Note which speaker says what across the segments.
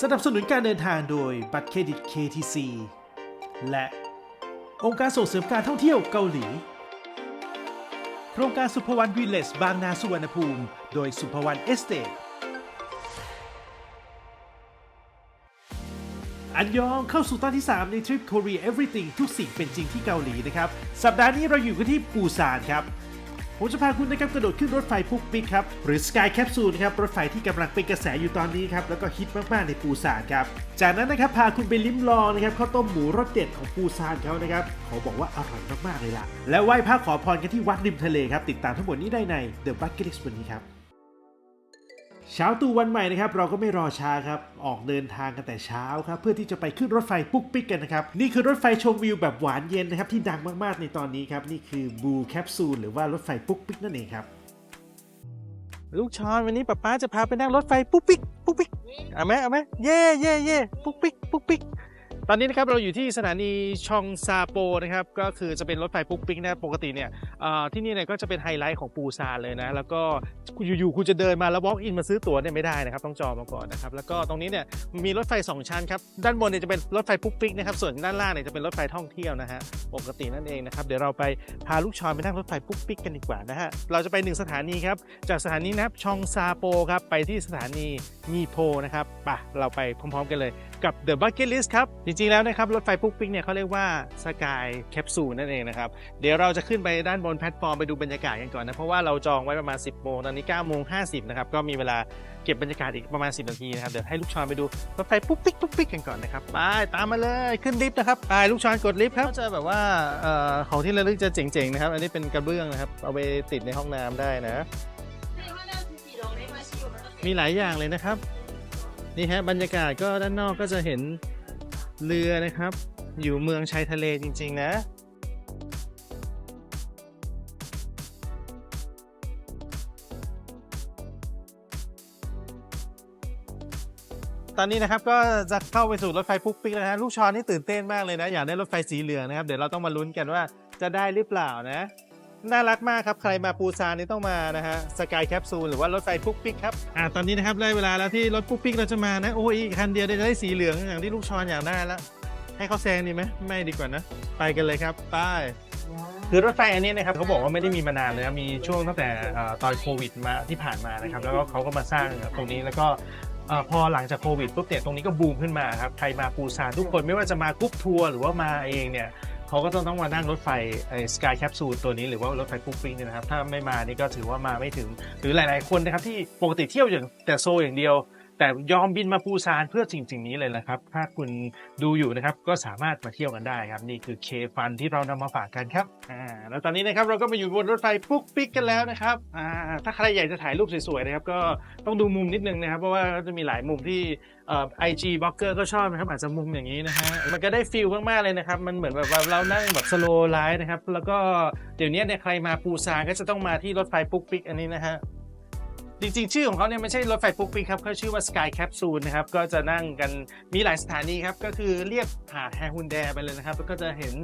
Speaker 1: สนับสนุนการเดินทางโดยบัตรเครดิต KTC และองค์การส่งเสริมการท่องเที่ยวเกาหลี โครงการสุภวรรณวิลเลจบางนาสุวรรณภูมิ โดยสุภวรรณเอสเตทอันยองเข้าสู่ตอนที่ 3 ในทริป Korea Everything ทุกสิ่งเป็นจริงที่เกาหลีนะครับ สัปดาห์นี้เราอยู่กันที่ปูซานครับ ผมจะพาคุณนะครับกระโดดขึ้นรถไฟพุกปิกครับ หรือ Sky Capsule นะครับรถไฟที่กำลังเป็นกระแสอยู่ตอนนี้ครับ แล้วก็ฮิตมาก ๆ ในปูซานครับ จากนั้นนะครับพาคุณไปลิ้มลองนะครับข้าวต้มหมูรสเด็ดของปูซานเขานะครับเขาบอกว่าอร่อยมาก ๆ เลยล่ะ และไหว้พระขอพรกันที่วัดริมทะเลครับ ติดตามทั้งหมดนี้ได้ใน The Bucket List วันนี้ครับ เช้าตู่วันใหม่นะครับเราก็ไม่รอช้าครับออกเดินทางกันแต่เช้าครับเพื่อที่จะไปขึ้นรถไฟปุ๊กปิ๊กกันนะครับนี่คือรถไฟชมวิวแบบหวานเย็นนะครับที่ดังมากๆในตอนนี้ครับนี่คือบูแคปซูลหรือว่ารถไฟปุ๊กปิ๊กนั่นเองครับ
Speaker 2: ลูกช้อนวันนี้ป๊าป้าจะพาไปนั่งรถไฟปุ๊กปิ๊กปุ๊กปิ๊กเอาไหมเอาไหมเย่เย่เย่ปุ๊กปิ๊กปุ๊กปิ๊ก ตอนนี้นะครับเราอยู่ที่สถานีชองซาโปนะครับก็คือจะเป็นรถไฟปุ๊กปิ๊กนะปกติเนี่ยที่นี่เนี่ยก็จะเป็นไฮไลท์ของปูซานเลยนะแล้วก็อยู่ๆคุณจะเดินมาแล้ว walk in มาซื้อตั๋วเนี่ยไม่ได้นะครับต้องจองมาก่อนนะครับแล้วก็ตรงนี้เนี่ยมีรถไฟสองชั้นครับด้านบนเนี่ยจะเป็นรถไฟปุ๊กปิ๊กนะครับส่วนด้านล่างเนี่ยจะเป็นรถไฟท่องเที่ยวนะฮะปกตินั่นเองนะครับเดี๋ยวเราไปพาลูกชอนไปนั่งรถไฟปุ๊กปิ๊กกันดีกว่านะฮะเราจะไปหนึ่งสถานีครับจากสถานีนะครับชองซาโปครับไปที่สถานีมีโพนะครับปะเราไปพร้อมๆ กันเลย กับ The Bucket List ครับ จริงๆแล้วนะครับ รถไฟปุ๊กปิ๊กเนี่ยเขาเรียกว่าสกายแคปซูลนั่นเองนะครับ เดี๋ยวเราจะขึ้นไปด้านบนแพลตฟอร์มไปดูบรรยากาศกันก่อนนะ เพราะว่าเราจองไว้ประมาณ 10 โมง ตอนนี้9โมง50 นะครับ ก็มีเวลาเก็บบรรยากาศอีกประมาณ 10 นาทีนะครับ เดี๋ยวให้ลูกช้อนไปดูรถไฟปุ๊กปิ๊กปุ๊กปิ๊กกันก่อนนะครับ ไปตามมาเลย ขึ้นลิฟต์นะครับ ไปลูกช้อนกดลิฟต์ครับก็จะแบบว่าเอ่อของที่ระลึกจะเจ๋งๆนะครับ อันนี้เป็นกระเบื้องนะครับเอาไปติดในห้องน้ำได้นะ มีหลายอย่างเลยนะครับ นี่ฮะบรรยากาศก็ด้านนอกก็จะเห็นเรือนะครับ อยู่เมืองชายทะเลจริง ๆ นะ ตอนนี้นะครับก็จะเข้าไปสู่รถไฟปุ๊กปิ๊กแล้วนะลูกช้อนนี่ตื่นเต้นมากเลยนะ อยากได้รถไฟสีเหลืองนะครับ เดี๋ยวเราต้องมาลุ้นกันว่าจะได้หรือเปล่านะ น่ารักมากครับ ใครมาปูซานนี่ต้องมานะฮะสกายแคปซูลหรือว่ารถไฟปุ๊กปิ๊กครับอ่าตอนนี้นะครับได้เวลาแล้วที่รถปุ๊กปิ๊กเราจะมานะโอ้ยอีกคันเดียวได้ได้สีเหลืองอย่างที่ลูกชอนอยากได้แล้วให้เขาแซงดีไหมไม่ดีกว่านะ ไปกันเลยครับไปคือรถไฟอันนี้นะครับเขาบอกว่าไม่ได้มีมานานเลยนะมีช่วงตั้งแต่ตอนโควิดมาที่ผ่านมานะครับแล้วก็เขาก็มาสร้างตรงนี้แล้วก็พอหลังจากโควิดปุ๊บเนี่ยตรงนี้ก็บูมขึ้นมาครับใครมาปูซานทุกคนไม่ว่าจะมากรุ๊ปทัวร์หรือว่ามาเองเนี่ย เขาก็ต้องต้องมานั่งรถไฟไอ้สกายแคปซูลตัวนี้หรือว่ารถไฟปุ๊กปิ๊กเนี่ยนะครับ ถ้าไม่มานี่ก็ถือว่ามาไม่ถึง หรือหลาย ๆ คนนะครับที่ปกติเที่ยวอย่างแต่โซอย่างเดียว แต่ยอมบินมาปูซานเพื่อสิ่งๆนี้เลยนะครับ ถ้าคุณดูอยู่นะครับก็สามารถมาเที่ยวกันได้ครับนี่คือเคฟันที่เรานำมาฝากกันครับอ่าแล้วตอนนี้นะครับเราก็มาอยู่บนรถไฟปุ๊กปิ๊กกันแล้วนะครับอ่าถ้าใครอยากจะถ่ายรูปสวยๆนะครับก็ต้องดูมุมนิดนึงนะครับ เพราะว่าก็จะมีหลายมุมที่เอ่อไอจีบล็อกเกอร์ก็ชอบนะครับอาจจะมุมอย่างนี้นะฮะมันก็ได้ฟิลมากๆเลยนะครับ มันเหมือนแบบว่าเรานั่งแบบสโลไลฟ์นะครับ แล้วก็เดี๋ยวนี้เนี่ยใครมาปูซานก็จะต้องมาที่รถไฟปุ๊กปิ๊กอันนี้นะฮะ จริงๆ ชื่อของเขาเนี่ยไม่ใช่รถไฟปุ๊กปิ๊กครับเขาชื่อว่า Sky Capsule นะครับ ก็จะนั่งกันมีหลายสถานีครับ ก็คือเรียบหาดแฮฮุนแดไปเลยนะครับ แล้วก็จะเห็น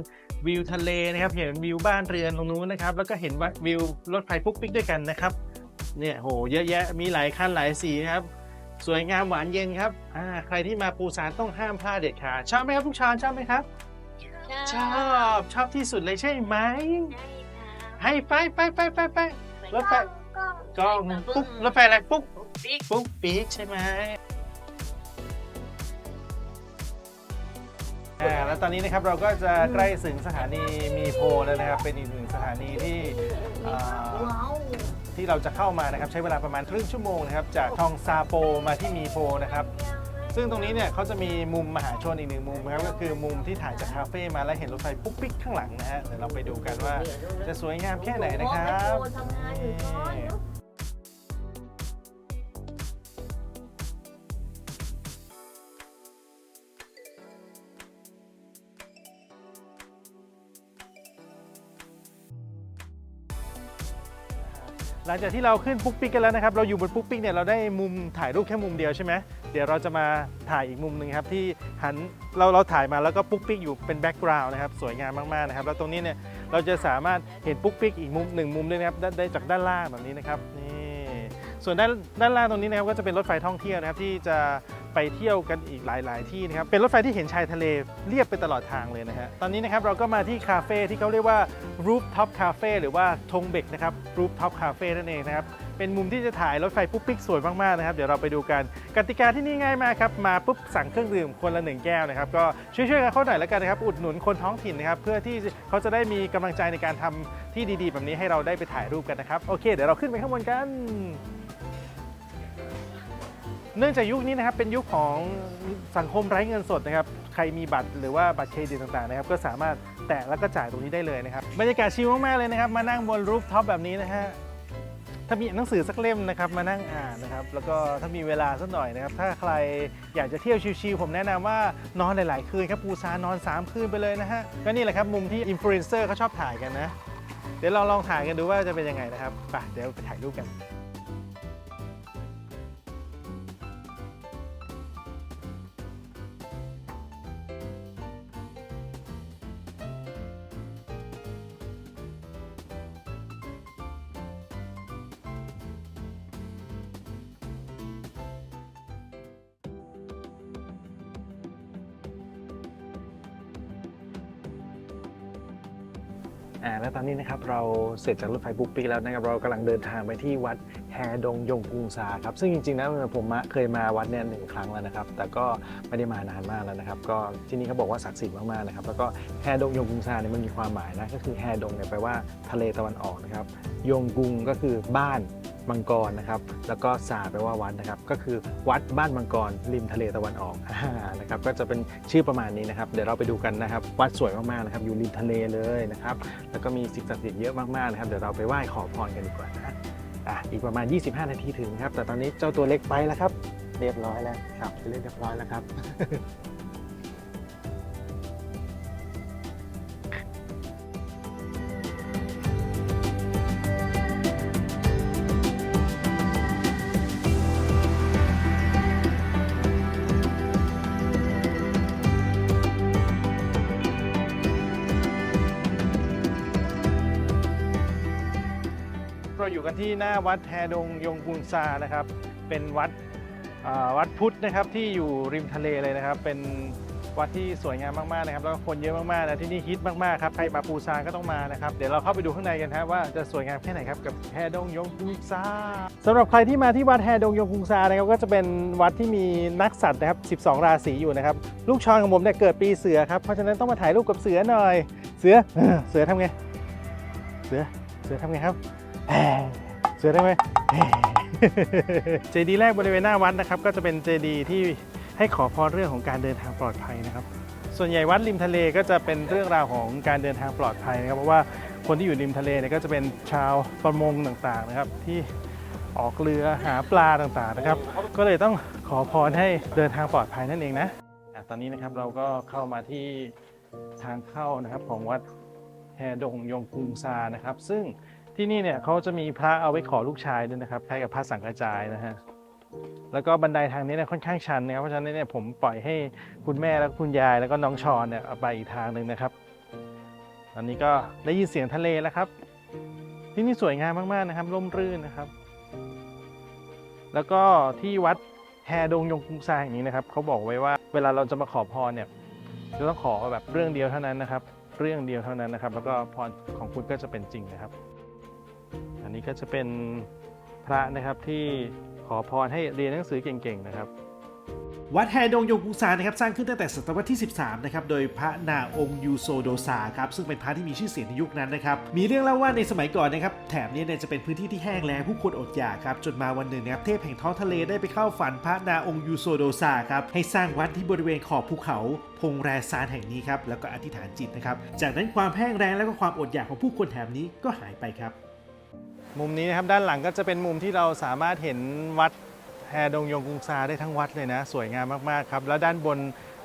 Speaker 2: วิวทะเลนะครับ เห็นวิวบ้านเรือนตรงนู้นนะครับ แล้วก็เห็นว่าวิวรถไฟปุ๊กปิ๊กด้วยกันนะครับ เนี่ยโหเยอะแยะมีหลายคันหลายสีนะครับ สวยงามหวานเย็นครับอ่าใครที่มาปูซานต้องห้ามพลาดเด็ดขาดชอบไหมครับทุกชานชอบไหมครับ ชอบชอบที่สุดเลยใช่ไหมให้ไปไปไปไปไปรถไฟ ก็ปุ๊บรถไฟอะไรปุ๊บปุ๊บปีกใช่ไหมอ่าแล้วตอนนี้นะครับเราก็จะใกล้ถึงสถานีมีโพแล้วนะครับ เป็นอีกหนึ่งสถานีที่อ่าที่เราจะเข้ามานะครับใช้เวลาประมาณครึ่งชั่วโมงนะครับจากทองซาโปมาที่มีโพนะครับ ซึ่งตรงนี้เนี่ยเขาจะมีมุมมหาชนอีกหนึ่งมุมนะครับก็คือมุมที่ถ่ายจากคาเฟ่มาแล้วเห็นรถไฟปุ๊กปิ๊กข้างหลังนะฮะเดี๋ยวเราไปดูกันว่าจะสวยงามแค่ไหนนะครับ หลังจากที่เราขึ้นปุ๊กปิ๊กกันแล้วนะครับ เราอยู่บนปุ๊กปิ๊กเนี่ยเราได้มุมถ่ายรูปแค่มุมเดียวใช่ไหมเดี๋ยวเราจะมาถ่ายอีกมุมหนึ่งครับที่หันเราเราถ่ายมาแล้วก็ปุ๊กปิ๊กอยู่เป็นแบ็กกราวน์นะครับสวยงามมากๆนะครับแล้วตรงนี้เนี่ยเราจะสามารถเห็นปุ๊กปิ๊กอีกมุมหนึ่งมุมด้วยนะครับได้ได้จากด้านล่างแบบนี้นะครับนี่ส่วนด้านด้านล่างตรงนี้นะครับก็จะเป็นรถไฟท่องเที่ยวนะครับที่จะ ไปเที่ยวกันอีกหลาย ๆ ที่นะครับเป็นรถไฟที่เห็นชายทะเลเรียบไปตลอดทางเลยนะฮะตอนนี้นะครับเราก็มาที่คาเฟ่ที่เขาเรียกว่า Rooftop Cafe หรือว่าธงเบกนะครับ Rooftop Cafe นั่นเองนะครับเป็นมุมที่จะถ่ายรถไฟปุ๊กปิ๊กสวยมาก ๆ นะครับ เดี๋ยวเราไปดูกันกติกาที่นี่ง่ายมากครับ มาปุ๊บสั่งเครื่องดื่มคนละหนึ่งแก้วนะครับ ก็ช่วยๆกันเข้าหน่อยแล้วกันนะครับ อุดหนุนคนท้องถิ่นนะครับ เพื่อที่เขาจะได้มีกำลังใจในการทำที่ดี ๆ แบบนี้ให้เราได้ไปถ่ายรูปกันนะครับ โอเค เดี๋ยวเราขึ้นไปข้างบนกัน เนื่องจากยุคนี้นะครับเป็นยุคของสังคมไร้เงินสดนะครับใครมีบัตรหรือว่าบัตรเครดิตต่างๆนะครับก็สามารถแตะแล้วก็จ่ายตรงนี้ได้เลยนะครับบรรยากาศชิลมากๆเลยนะครับ มานั่งบนรูฟท็อปแบบนี้นะฮะถ้ามีหนังสือสักเล่มนะครับมานั่งอ่านนะครับแล้วก็ถ้ามีเวลาสักหน่อยนะครับ ถ้าใครอยากจะเที่ยวชิลๆผมแนะนำว่านอนหลายๆคืนครับปูซานนอน 3 คืนไปเลยนะฮะก็นี่แหละครับมุมที่อินฟลูเอนเซอร์เขาชอบถ่ายกันนะเดี๋ยวเราลองถ่ายกันดูว่าจะเป็นยังไงนะครับไปเดี๋ยวไปถ่ายรูปกัน อ่าและตอนนี้นะครับเราเสร็จจากรถไฟบุกปีแล้วนะครับเรากำลังเดินทางไปที่วัดแฮดงยงกุงซาครับซึ่งจริงๆนะผมมเคยมาวัดเนี่ยหนึ่งครั้งแล้วนะครับ แต่ก็ไม่ได้มานานมากแล้วนะครับ ก็ที่นี่เขาบอกว่าศักดิ์สิทธิ์มากๆนะครับแล้วก็แฮดงยงกุงซาเนี่ยมันมีความหมายนะก็คือแฮดงเนี่ยแปลว่าทะเลตะวันออกนะครับยงกุงก็คือบ้าน มังกรนะครับ แล้วก็ซาแปลว่าวัดนะครับ ก็คือวัดบ้านมังกรริมทะเลตะวันออกนะครับ ก็จะเป็นชื่อประมาณนี้นะครับ เดี๋ยวเราไปดูกันนะครับ วัดสวยมากๆนะครับ อยู่ริมทะเลเลยนะครับ แล้วก็มีสิ่งศักดิ์สิทธิ์เยอะมากๆนะครับ เดี๋ยวเราไปไหว้ขอพรกันดีกว่านะอะอีกประมาณ 25 นาทีถึงครับ แต่ตอนนี้เจ้าตัวเล็กไปแล้วครับ เรียบร้อยแล้วครับเรียบร้อยแล้วครับ เราอยู่กันที่หน้าวัดแฮดงยงกุนซานะครับ เป็นวัดวัดพุทธนะครับที่อยู่ริมทะเลเลยนะครับ เป็นวัดที่สวยงามมากๆนะครับ แล้วก็คนเยอะมากๆนะที่นี่ฮิตมากๆครับใครมาปูซานก็ต้องมานะครับ เดี๋ยวเราเข้าไปดูข้างในกันครับว่าจะสวยงามแค่ไหนครับกับแฮดงยงกุนซาสำหรับใครที่มาที่วัดแฮดงยงกุนซานะครับก็จะเป็นวัดที่มีนักสัตว์นะครับ 12 ราศีอยู่นะครับ ลูกชอนของผมเนี่ยเกิดปีเสือครับเพราะฉะนั้นต้องมาถ่ายรูปกับเสือหน่อย เสือเสือทำไง เสือเสือทำไงครับ เสือได้ไหมเจดีย์แรกบริเวณหน้าวัดนะครับ ก็จะเป็นเจดีย์ที่ให้ขอพรเรื่องของการเดินทางปลอดภัยนะครับ ส่วนใหญ่วัดริมทะเลก็จะเป็นเรื่องราวของการเดินทางปลอดภัยนะครับ เพราะว่าคนที่อยู่ริมทะเลเนี่ยก็จะเป็นชาวประมงต่างๆนะครับ ที่ออกเรือหาปลาต่างๆนะครับ ก็เลยต้องขอพรให้เดินทางปลอดภัยนั่นเองนะอะตอนนี้นะครับเราก็เข้ามาที่ทางเข้านะครับของวัดแฮดงยงกุงซานะครับ ซึ่ง ที่นี่เนี่ยเขาจะมีพระเอาไว้ขอลูกชายด้วยนะครับคล้ายกับพระสังกระจายนะฮะแล้วก็บันไดทางนี้เนี่ยค่อนข้างชันนะครับเพราะฉะนั้นเนี่ยผมปล่อยให้คุณแม่แล้วก็คุณยายแล้วก็น้องชอนเนี่ยเอาไปอีกทางหนึ่งนะครับ ตอนนี้ก็ได้ยินเสียงทะเลแล้วครับ ที่นี่สวยงามมากๆนะครับร่มรื่นนะครับ แล้วก็ที่วัดแฮดงยงกุงซาแห่งนี้นะครับเขาบอกไว้ว่าเวลาเราจะมาขอพรเนี่ยจะต้องขอแบบเรื่องเดียวเท่านั้นนะครับ เรื่องเดียวเท่านั้นนะครับ แล้วก็พรของคุณก็จะเป็นจริงนะครับ นี้ก็จะเป็นพระนะครับที่ขอพรให้เรียนหนังสือเก่งๆนะครับ
Speaker 1: วัดแฮดงยงกุซานนะครับสร้างขึ้นตั้งแต่ศตวรรษที่ 13 นะครับ โดยพระนาองค์ยูโซโดซาครับซึ่งเป็นพระที่มีชื่อเสียงในยุคนั้นนะครับ มีเรื่องเล่าว่าในสมัยก่อนนะครับ แถบนี้เนี่ยจะเป็นพื้นที่ที่แห้งแล้งผู้คนอดอยากครับ จนมาวันหนึ่งนะครับเทพแห่งท้องทะเลได้ไปเข้าฝันพระนาองค์ยูโซโดซาครับให้สร้างวัดที่บริเวณขอบภูเขาพงแรซานแห่งนี้ครับแล้วก็อธิษฐานจิตนะครับ จากนั้นความแห้งแล้งและก็ความอดอยากของผู้คนแถบนี้ก็หายไปครับ
Speaker 2: มุมนี้นะครับด้านหลังก็จะเป็นมุมที่เราสามารถเห็นวัดแฮดงยงกุงซาได้ทั้งวัดเลยนะ สวยงามมากๆครับ แล้วด้านบน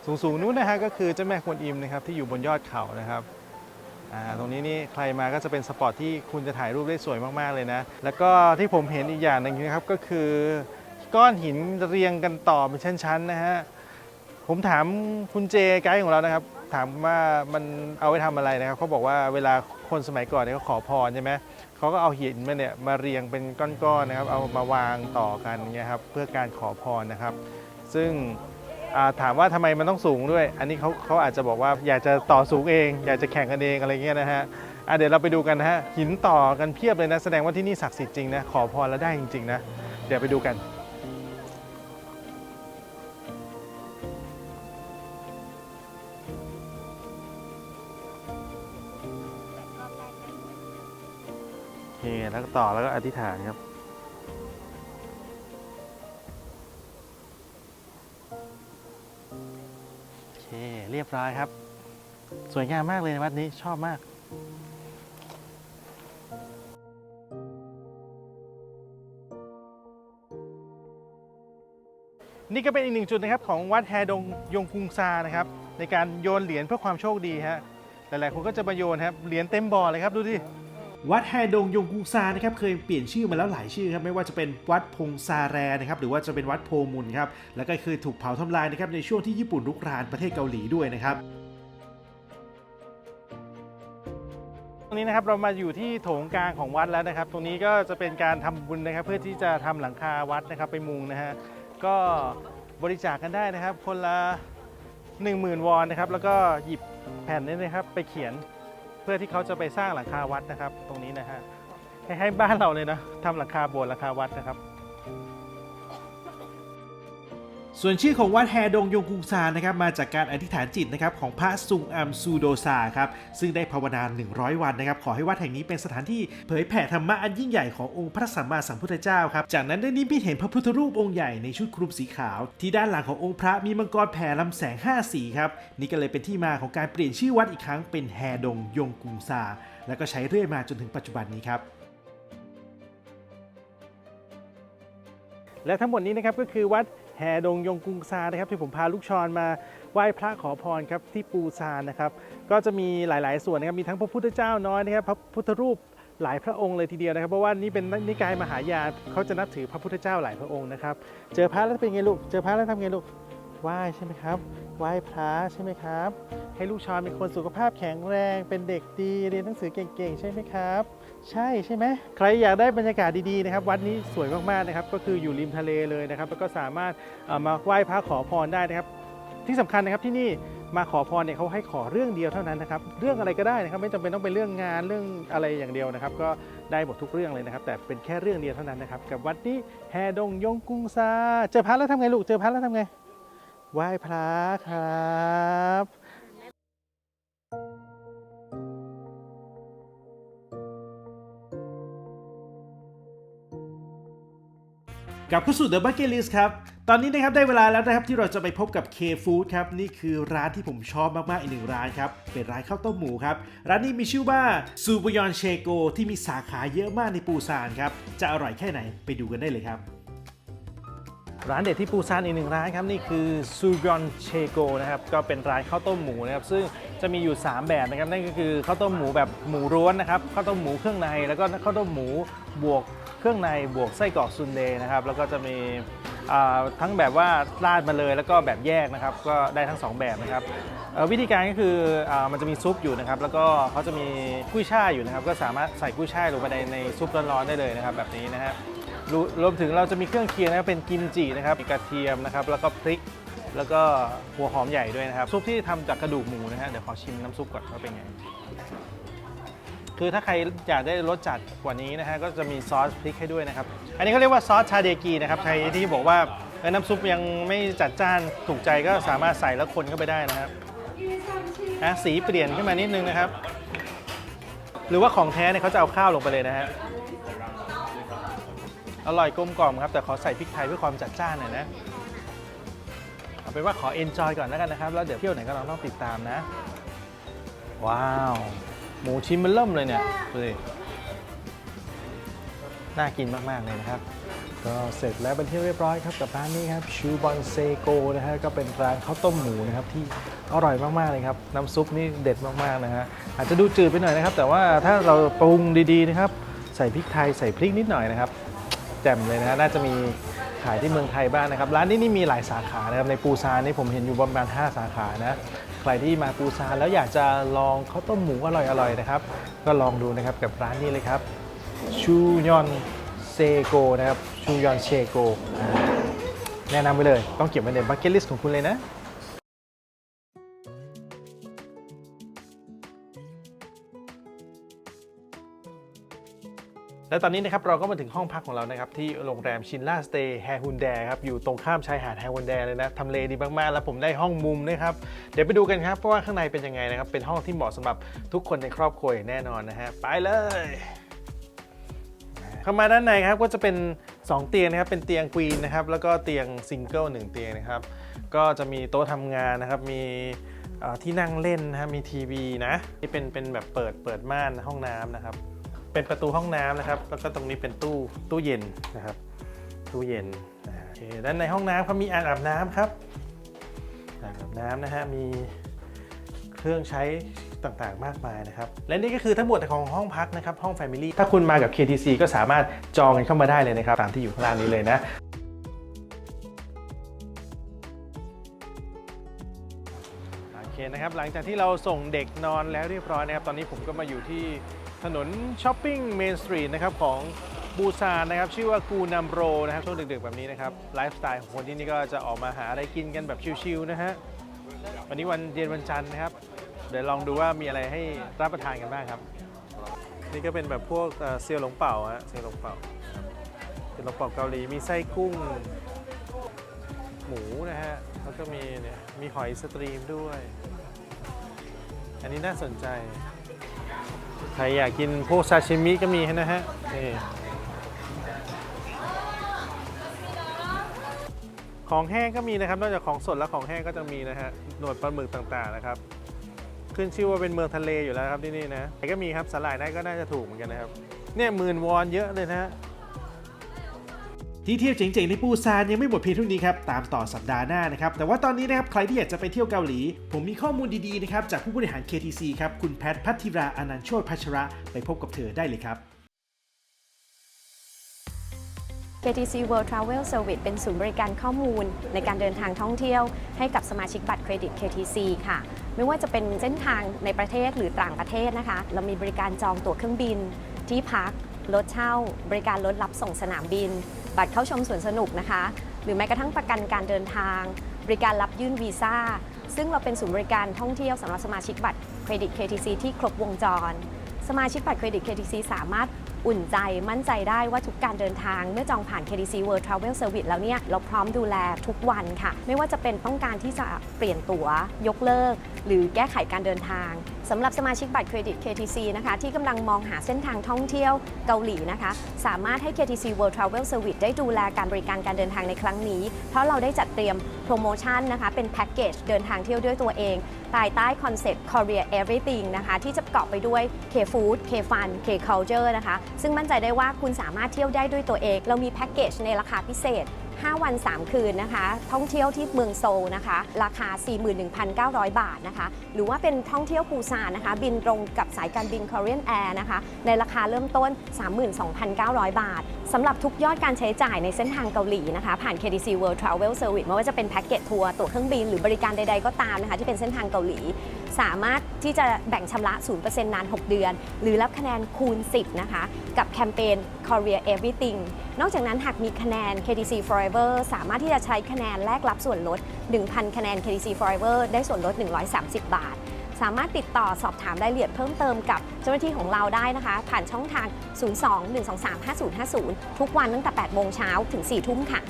Speaker 2: สูงๆนู้นนะฮะก็คือเจ้าแม่กวนอิมนะครับที่อยู่บนยอดเขานะครับอ่าตรงนี้นี่ใครมาก็จะเป็นสปอตที่คุณจะถ่ายรูปได้สวยมากๆเลยนะ แล้วก็ที่ผมเห็นอีกอย่างหนึ่งนะครับก็คือ ก้อนหินเรียงกันต่อเป็นชั้นๆนะฮะผมถามคุณเจไกด์ของเรานะครับ ถามว่ามันเอาไว้ทำอะไรนะครับเขาบอกว่าเวลา คนสมัยก่อนเนี่ยเขาขอพรใช่ไหมเขาก็เอาหินมาเนี่ยมาเรียงเป็นก้อนๆนะครับ เอามาวางต่อกันเงี้ยครับเพื่อการขอพรนะครับ ซึ่งถามว่าทำไมมันต้องสูงด้วย อันนี้เขาเขาอาจจะบอกว่าอยากจะต่อสูงเอง อยากจะแข่งกันเองอะไรเงี้ยนะฮะะเดี๋ยวเราไปดูกันนะฮะหินต่อกันเพียบเลยนะ แสดงว่าที่นี่ศักดิ์สิทธิ์จริงนะขอพรแล้วได้จริงๆนะเดี๋ยวไปดูกัน เคแล้วก็ต่อแล้วก็อธิษฐานครับ โอเค เรียบร้อยครับ สวยงามมากเลยวัดนี้ชอบมากนี่ก็เป็นอีกหนึ่งจุดนะครับของวัดแฮดงยงกุงซานะครับในการโยนเหรียญเพื่อความโชคดีฮะหลายๆคนก็จะมาโยนครับเหรียญเต็มบ่อเลยครับดูดิ
Speaker 1: วัดแฮดงยงกุงซานะครับเคยเปลี่ยนชื่อมาแล้วหลายชื่อครับไม่ว่าจะเป็นวัดพงซาแรนะครับหรือว่าจะเป็นวัดโพมุนครับแล้วก็เคยถูกเผาทำลายนะครับในช่วงที่ญี่ปุ่นรุกรานประเทศเกาหลีด้วยนะครับ
Speaker 2: ตรงนี้นะครับเรามาอยู่ที่โถงกลางของวัดแล้วนะครับ ตรงนี้ก็จะเป็นการทำบุญนะครับ เพื่อที่จะทำหลังคาวัดนะครับไปมุงนะฮะก็บริจาคกันได้นะครับ คนละ 10,000 วอนนะครับ แล้วก็หยิบแผ่นนี้นะครับ ไปเขียน เพื่อที่เขาจะไปสร้างหลังคาวัดนะครับ ตรงนี้นะฮะให้ให้บ้านเราเลยนะทำหลังคาโบสถ์หลังคาวัดนะครับ
Speaker 1: ส่วนชื่อของวัดแฮดงยงกุงซานะครับมาจากการอธิษฐานจิตนะครับของพระซุงอัมซูโดซาครับซึ่งได้ภาวนา 100 วันนะครับขอให้วัดแห่งนี้เป็นสถานที่เผยแผ่ธรรมะอันยิ่งใหญ่ขององค์พระสัมมาสัมพุทธเจ้าครับจากนั้นได้นิมิตเห็นพระพุทธรูปองค์ใหญ่ในชุดคลุมสีขาว ที่ด้านหลังขององค์พระมีมังกรแผ่ลำแสง 5 สีครับนี่ก็เลยเป็นที่มาของการเปลี่ยนชื่อวัดอีกครั้งเป็นแฮดงยงกุงซาแล้วก็ใช้เรื่อยมาจนถึงปัจจุบันนี้ครับ
Speaker 2: และทั้งหมดนี้นะครับก็คือวัด แห่ดงยงกุงซานะครับที่ผมพาลูกชอนมาไหว้พระขอพรครับที่ปูซานนะครับก็จะมีหลาย ๆ ส่วนนะครับมีทั้งพระพุทธเจ้าน้อยนะครับพระพุทธรูปหลายพระองค์เลยทีเดียวนะครับ เพราะว่านี่เป็นนิกายมหายานเขาจะนับถือพระพุทธเจ้าหลายพระองค์นะครับเจอพระแล้วเป็นไงลูกเจอพระแล้วทำไงลูกไหว้ใช่ไหมครับไหว้พระใช่ไหมครับ ให้ลูกชอนเป็นคนสุขภาพแข็งแรงเป็นเด็กดีเรียนหนังสือเก่งๆ ใช่ไหมครับ ใช่ใช่ไหมใครอยากได้บรรยากาศดีๆนะครับวัดนี้สวยมากๆนะครับ ก็คืออยู่ริมทะเลเลยนะครับ แล้วก็สามารถมาไหว้พระขอพรได้นะครับ ที่สำคัญนะครับที่นี่มาขอพรเนี่ยเขาให้ขอเรื่องเดียวเท่านั้นนะครับ เรื่องอะไรก็ได้นะครับ ไม่จำเป็นต้องเป็นเรื่องงานเรื่องอะไรอย่างเดียวนะครับ ก็ได้หมดทุกเรื่องเลยนะครับ แต่เป็นแค่เรื่องเดียวเท่านั้นนะครับ กับวัดนี้แฮดงยงกุงซาเจอพระแล้วทำไงลูกเจอพระแล้วทำไงไหว้พระครับ
Speaker 1: กลับเข้าสู่ The Bucket List ครับ ตอนนี้นะครับได้เวลาแล้วนะครับที่เราจะไปพบกับ K Food ครับ นี่คือร้านที่ผมชอบมาก ๆ อีกหนึ่งร้านครับ เป็นร้านข้าวต้มหมูครับ ร้านนี้มีชื่อว่าซูบยอนเชโกที่มีสาขาเยอะมากในปูซานครับ จะอร่อยแค่ไหนไปดูกันได้เลยครับ
Speaker 2: ร้านเด็ดที่ปูซานอีกหนึ่งร้านครับ นี่คือซูบยอนเชโกนะครับก็เป็นร้านข้าวต้มหมูนะครับซึ่งจะมีอยู่ 3 แบบนะครับนั่นก็คือข้าวต้มหมูแบบหมูร้วนนะครับข้าวต้มหมูเครื่องในแล้วก็ข้าวต้มหมูบวก เครื่องในบวกไส้กรอกซุนเดย์นะครับ แล้วก็จะมีทั้งแบบว่าราดมาเลยแล้วก็แบบแยกนะครับ ก็ได้ทั้งสองแบบนะครับวิธีการก็คืออมันจะมีซุปอยู่นะครับ แล้วก็เขาจะมีกุ้ยช่ายอยู่นะครับ ก็สามารถใส่กุ้ยช่ายลงไปในในซุปร้อนๆได้เลยนะครับ แบบนี้นะฮะรวรวมถึงเราจะมีเครื่องเคียงนะครับเป็นกิมจินะครับมีกระเทียมนะครับ แล้วก็พริกแล้วก็หัวหอมใหญ่ด้วยนะครับ ซุปที่ทำจากกระดูกหมูนะฮะเดี๋ยวขอชิมน้ำซุปก่อนว่าเป็นไง คือถ้าใครอยากได้รสจัดกว่านี้นะฮะก็จะมีซอสพริกให้ด้วยนะครับ อันนี้เขาเรียกว่าซอสชาเดกีนะครับใครที่บอกว่าเอ้ยน้ำซุปยังไม่จัดจ้านถูกใจก็สามารถใส่แล้วคนเข้าไปได้นะครับอะสีเปลี่ยนขึ้นมานิดนึงนะครับ หรือว่าของแท้เนี่ยเขาจะเอาข้าวลงไปเลยนะฮะอร่อยกลมกล่อมครับแต่ขอใส่พริกไทยเพื่อความจัดจ้านหน่อยนะเอาเป็นว่าขอเอนจอยก่อนแล้วกันนะครับ แล้วเดี๋ยวเที่ยวไหนก็ลองต้องติดตามนะ ว้าว หมูชิ้นมันเริ่มเลยเนี่ยดูสิน่ากินมาก ๆ เลยนะครับ ก็เสร็จแล้วเป็นที่เรียบร้อยครับกับร้านนี้ครับชูบอนเซโกนะฮะก็เป็นร้านข้าวต้มหมูนะครับที่อร่อยมาก ๆ เลยครับ น้ำซุปนี่เด็ดมาก ๆ นะฮะอาจจะดูจืดไปหน่อยนะครับ แต่ว่าถ้าเราปรุงดี ๆ นะครับ ใส่พริกไทยใส่พริกนิดหน่อยนะครับแจ่มเลยนะฮะน่าจะมีขายที่เมืองไทยบ้างนะครับ ร้านนี้นี่มีหลายสาขานะครับในปูซานนี่ผมเห็นอยู่ประมาณ 5 สาขานะ ใครที่มาปูซานแล้วอยากจะลองข้าวต้มหมูอร่อยๆนะครับ ก็ลองดูนะครับกับร้านนี้เลยครับชูยอนเซโกนะครับชูยอนเชโกแนะนำไปเลย ต้องเก็บไว้ในบัคเก็ตลิสต์ของคุณเลยนะ และตอนนี้นะครับเราก็มาถึงห้องพักของเรานะครับที่โรงแรมชินล่าสเตย์แฮฮุนแดครับอยู่ตรงข้ามชายหาดแฮฮุนแดเลยนะทำเลดีมากๆ แล้วผมได้ห้องมุมนะครับเดี๋ยวไปดูกันครับเพราะว่าข้างในเป็นยังไงนะครับเป็นห้องที่เหมาะสำหรับทุกคนในครอบครัวแน่นอนนะฮะไปเลยเข้ามาด้านในครับก็จะเป็น 2 เตียงนะครับเป็นเตียงควีนนะครับแล้วก็เตียงซิงเกิลหนึ่งเตียงนะครับก็จะมีโต๊ะทำงานนะครับมีที่นั่งเล่นนะมีทีวีนะที่เป็นเป็นแบบเปิดเปิดม่านห้องน้ำนะครับ เป็นประตูห้องน้ำนะครับ แล้วก็ตรงนี้เป็นตู้ตู้เย็นนะครับ ตู้เย็นโอเคด้านในห้องน้ำเขามีอ่างอาบน้ำครับอ่างอาบน้ำนะฮะมีเครื่องใช้ต่างๆ มากมายนะครับ และนี่ก็คือทั้งหมดของห้องพักนะครับ ห้อง Family ถ้าคุณมากับ KTC ก็สามารถจองกันเข้ามาได้เลยนะครับ ตามที่อยู่ข้างล่างนี้เลยนะโอเคนะครับหลังจากที่เราส่งเด็กนอนแล้วเรียบร้อยนะครับ ตอนนี้ผมก็มาอยู่ที่ ถนนช้อปปิ้งเมนสตรีทนะครับของบูซานนะครับชื่อว่ากูนัมโรนะครับช่วงดึกๆแบบนี้นะครับไลฟ์สไตล์ของคนที่นี่ก็จะออกมาหาอะไรกินกันแบบชิลๆนะฮะวันนี้วันเย็นวันจันทร์นะครับ เดี๋ยวลองดูว่ามีอะไรให้รับประทานกันบ้างครับ นี่ก็เป็นแบบพวกเอ่อเซียวหลงเป่าฮะเซียวหลงเป่าเซียวหลงเป่าเกาหลีมีไส้กุ้ง หมูนะฮะแล้วก็มีเนี่ยมีหอยสตรีมด้วย อันนี้น่าสนใจ ใครอยากกินพวกซาชิมิก็มีนะฮะนี่ของแห้งก็มีนะครับ นอกจากของสดแล้วของแห้งก็จะมีนะฮะหนวดปลาหมึกต่างๆนะครับ ขึ้นชื่อว่าเป็นเมืองทะเลอยู่แล้วครับที่นี่นะแต่ก็มีครับสลายได้ก็น่าจะถูกเหมือนกันนะครับ เนี่ยหมื่นวอนเยอะเลยนะฮะ
Speaker 1: ที่เที่ยวเจ๋งๆในปูซานยังไม่หมดเพียงเท่านี้ครับตามต่อสัปดาห์หน้านะครับแต่ว่าตอนนี้นะครับใครที่อยากจะไปเที่ยวเกาหลี ผมมีข้อมูลดีๆนะครับจากผู้บริหาร KTC ครับคุณแพทพัทธิราอนันต์โชติพัชระไปพบกับเธอได้เลยครับ
Speaker 3: KTC World Travel Service เป็นศูนย์บริการข้อมูลในการเดินทางท่องเที่ยวให้กับสมาชิกบัตรเครดิต KTC ค่ะ ไม่ว่าจะเป็นเส้นทางในประเทศหรือต่างประเทศนะคะ เรามีบริการจองตั๋วเครื่องบิน ที่พักรถเช่า บริการรถรับส่งสนามบิน บัตรเข้าชมสวนสนุกนะคะ หรือแม้กระทั่งประกันการเดินทาง บริการรับยื่นวีซ่า ซึ่งเราเป็นศูนย์บริการท่องเที่ยวสำหรับสมาชิกบัตรเครดิต KTC ที่ครบวงจร สมาชิกบัตรเครดิต KTC สามารถอุ่นใจมั่นใจได้ว่าทุกการเดินทาง เมื่อจองผ่าน KTC World Travel Service แล้วเนี่ย เราพร้อมดูแลทุกวันค่ะ ไม่ว่าจะเป็นต้องการที่จะเปลี่ยนตั๋วยกเลิก หรือแก้ไขการเดินทางสำหรับสมาชิกบัตรเครดิต KTC นะคะที่กำลังมองหาเส้นทางท่องเที่ยวเกาหลีนะคะ สามารถให้ KTC World Travel Service ได้ดูแลการบริการการเดินทางในครั้งนี้ เพราะเราได้จัดเตรียมโปรโมชั่นนะคะ เป็นแพ็กเกจเดินทางเที่ยวด้วยตัวเองภายใต้คอนเซ็ปต์ Korea Everything นะคะ ที่จะประกอบไปด้วย K-Food K-Fun K-Culture นะคะ ซึ่งมั่นใจได้ว่าคุณสามารถเที่ยวได้ด้วยตัวเอง เรามีแพ็กเกจในราคาพิเศษ 5 วัน 3 คืนนะคะ ท่องเที่ยวที่เมืองโซลนะคะ ราคา 41,900 บาทนะคะ หรือว่าเป็นท่องเที่ยวปูซานนะคะ บินตรงกับสายการบิน Korean Air นะคะ ในราคาเริ่มต้น 32,900 บาทสำหรับทุกยอดการใช้จ่ายในเส้นทางเกาหลีนะคะ ผ่าน KDC World Travel Service ไม่ว่าจะเป็นแพ็กเกจทัวร์ตั๋วเครื่องบินหรือบริการใดๆก็ตามนะคะ ที่เป็นเส้นทางเกาหลี สามารถที่จะแบ่งชำระ 0%นาน 6 เดือน หรือรับคะแนนคูณ 10 นะคะ กับแคมเปญ Korea Everything นอกจากนั้นหากมีคะแนน KTC Forever สามารถที่จะใช้คะแนนแลกรับส่วนลด 1,000 คะแนน KTC Forever ได้ส่วนลด 130 บาท สามารถติดต่อสอบถามรายละเอียดเพิ่มเติมกับเจ้าหน้าที่ของเราได้นะคะ ผ่านช่องทาง 02-123-5050 ทุกวันตั้งแต่ 8 โมงเช้าถึง 4 ทุ่มค่ะ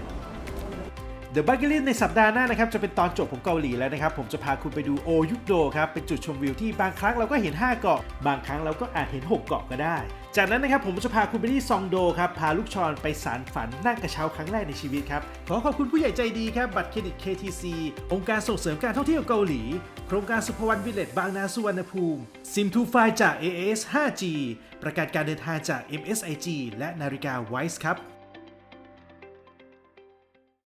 Speaker 1: The Bucket List ในสัปดาห์หน้านะครับจะเป็นตอนจบของเกาหลีแล้วนะครับ ผมจะพาคุณไปดูโอยุกโดครับ เป็นจุดชมวิวที่บางครั้งเราก็เห็น 5 เกาะ บางครั้งเราก็อาจเห็น 6 เกาะก็ได้ จากนั้นนะครับผมจะพาคุณไปที่ซองโดครับ พาลูกชอนไปสารฝันนั่งกระเช้าครั้งแรกในชีวิตครับ ขอขอบคุณผู้ใหญ่ใจดีครับ บัตรเครดิต KTC องค์การส่งเสริมการท่องเที่ยวเกาหลี โครงการสุภวรรณวิลเลจบางนาสุวรรณภูมิซิมทูไฟจาก AAS 5G ประกาศการเดินทางจาก MSIG และนาฬิกา Wise ครับ